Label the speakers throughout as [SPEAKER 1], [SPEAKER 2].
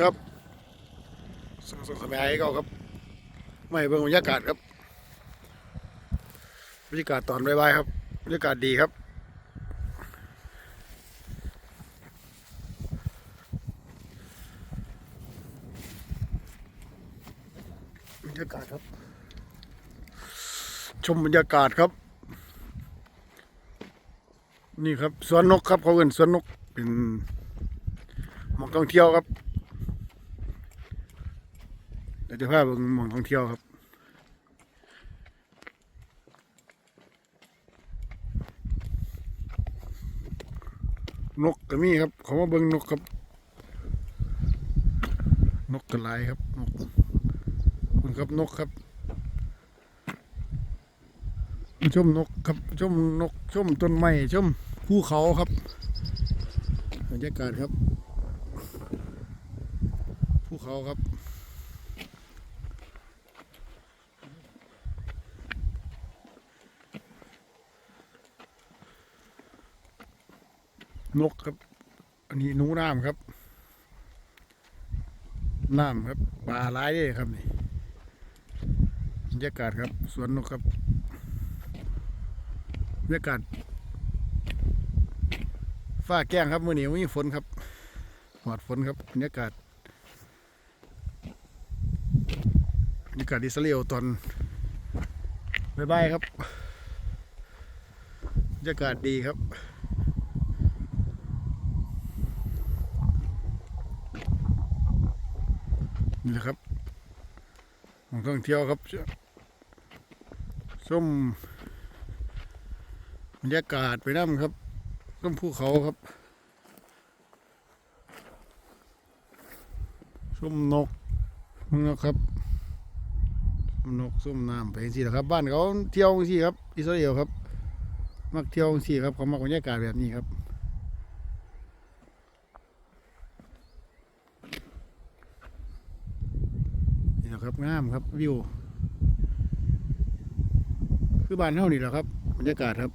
[SPEAKER 1] ครับสสสมัยเก่าครับ ไม่เบิ่งบรรยากาศครับ บรรยากาศตอนบ่ายๆครับ บรรยากาศดีครับ บรรยากาศครับ ชมบรรยากาศครับ นี่ครับสวนนกครับเขาเอินสวนนกเป็นหมองท่องเที่ยวครับ ดี๋ยวจะพาไปมองท่องเที่ยวครับนกก็มีครับเขามาเบิ่งนกครับ นกกระไลครับนกคุณครับนกครับชมนกครับชมนกชมต้นไม้ชมภูเขาครับบรรยากาศครับภูเขาครับ นกครับ อันนี้นูน้ำครับ น้ำครับปลาหลายเด้ครับนี่บรรยากาศครับสวนนกครับบรรยากาศฟ้าแก้งครับมื่อนี้มีฝนครับหอดฝนครับบรรยากาศบรรยากาศอิสราเอลตอนบ่ายครับบรรยากาศดีครับ นี่แหละครับของท่องเที่ยวครับส้มบรรยากาศไปน้ำครับต้นภูเขาครับส้มนกนะครับส้มนกส้มน้ำไปสิแหละครับ บ้านเขาเที่ยวสิครับอิสราเอลครับ มักเที่ยวสิครับเขามักบรรยากาศแบบนี้ครับนี่แหละ ครับงามครับวิว คือบ้านเท่านี่แหละครับบรรยากาศครับ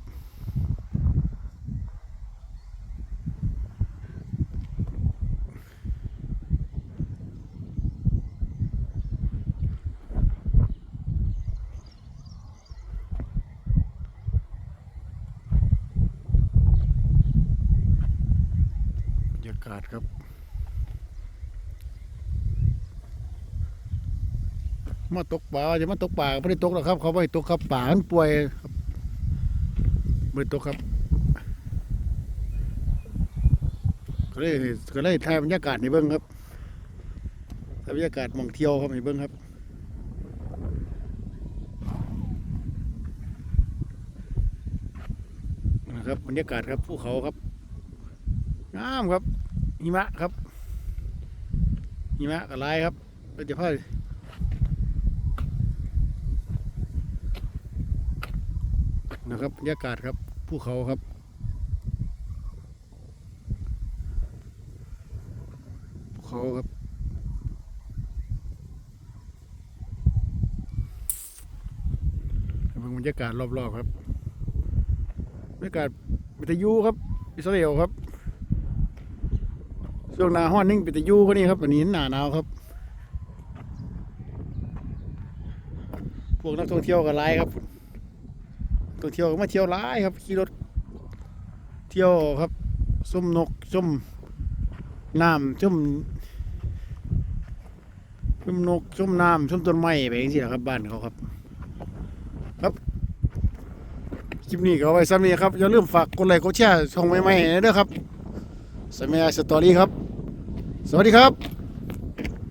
[SPEAKER 1] บรรยากาศครับ มาตกปลาจะมาตกปลาไม่ได้ตกหรอกครับ เขาไม่ตกครับป่ามันป่วยครับไม่ตกครับก็เลยก็เลยถ่ายบรรยากาศให้เบิ้งครับถ่ายบรรยากาศมองเที่ยวครับให้เบิ้งครับนะครับบรรยากาศครับภูเขาครับงามครับหิมะครับหิมะกับลายครับเราจะพา นะครับบรรยากาศครับภูเขาครับภูเขาครับ บรรยากาศรอบๆครับบรรยากาศวิทยุครับ อิสราเอลครับช่วงหนาห้อนนิ่งป็นตยูก็นี่ครับอันนี้หนาหนาวครับ พวกนักท่องเที่ยวก็ร้ายครับ ท่องเที่ยวมาเที่ยวร้ายครับขี่รถเที่ยวครับส้มนกส้มน้ำส้มส้มนกส้มน้ำส้มต้นไม้ไปอย่างนี้แหละครับบ้านเขาครับ ครับคลิปนี้ก็เอาไว้ซ้ำนี้ครับอย่าลืมฝากกดไลค์กดแชร์ช่องใหม่ๆให้ด้วยครับสมัยสตอรี่ครับ สวัสดีครับ